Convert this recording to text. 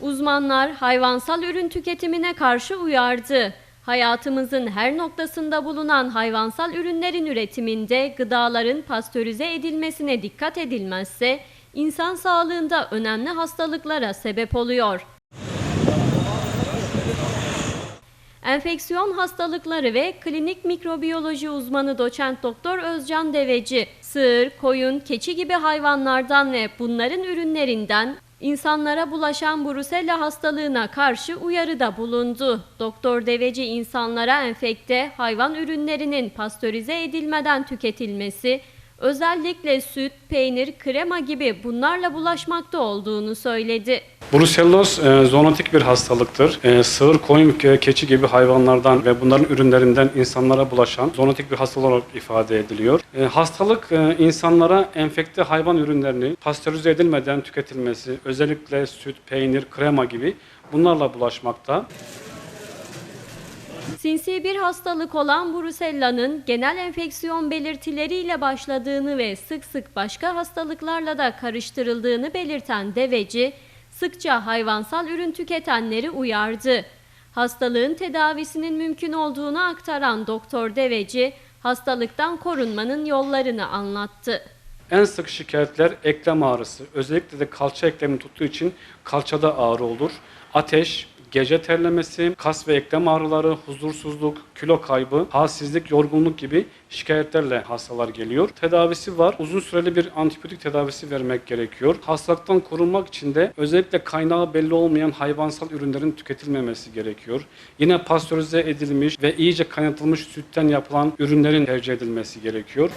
Uzmanlar hayvansal ürün tüketimine karşı uyardı. Hayatımızın her noktasında bulunan hayvansal ürünlerin üretiminde gıdaların pastörize edilmesine dikkat edilmezse insan sağlığında önemli hastalıklara sebep oluyor. Enfeksiyon hastalıkları ve klinik mikrobiyoloji uzmanı doçent doktor Özcan Deveci, sığır, koyun, keçi gibi hayvanlardan ve bunların ürünlerinden insanlara bulaşan brusella hastalığına karşı uyarıda bulundu. Doktor Deveci insanlara enfekte hayvan ürünlerinin pastörize edilmeden tüketilmesi, özellikle süt, peynir, krema gibi bunlarla bulaşmakta olduğunu söyledi. Bruselloz e, zoonotik bir hastalıktır. E, sığır, koyun, ke- keçi gibi hayvanlardan ve bunların ürünlerinden insanlara bulaşan zoonotik bir hastalık olarak ifade ediliyor. E, hastalık e, insanlara enfekte hayvan ürünlerini pastörize edilmeden tüketilmesi, özellikle süt, peynir, krema gibi bunlarla bulaşmakta. Sinsi bir hastalık olan brusella'nın genel enfeksiyon belirtileriyle başladığını ve sık sık başka hastalıklarla da karıştırıldığını belirten deveci, sıkça hayvansal ürün tüketenleri uyardı. Hastalığın tedavisinin mümkün olduğunu aktaran doktor deveci, hastalıktan korunmanın yollarını anlattı. En sık şikayetler eklem ağrısı. Özellikle de kalça eklemi tuttuğu için kalçada ağrı olur. Ateş, gece terlemesi, kas ve eklem ağrıları, huzursuzluk, kilo kaybı, halsizlik, yorgunluk gibi şikayetlerle hastalar geliyor. Tedavisi var. Uzun süreli bir antibiyotik tedavisi vermek gerekiyor. Hastalıktan korunmak için de özellikle kaynağı belli olmayan hayvansal ürünlerin tüketilmemesi gerekiyor. Yine pastörize edilmiş ve iyice kaynatılmış sütten yapılan ürünlerin tercih edilmesi gerekiyor.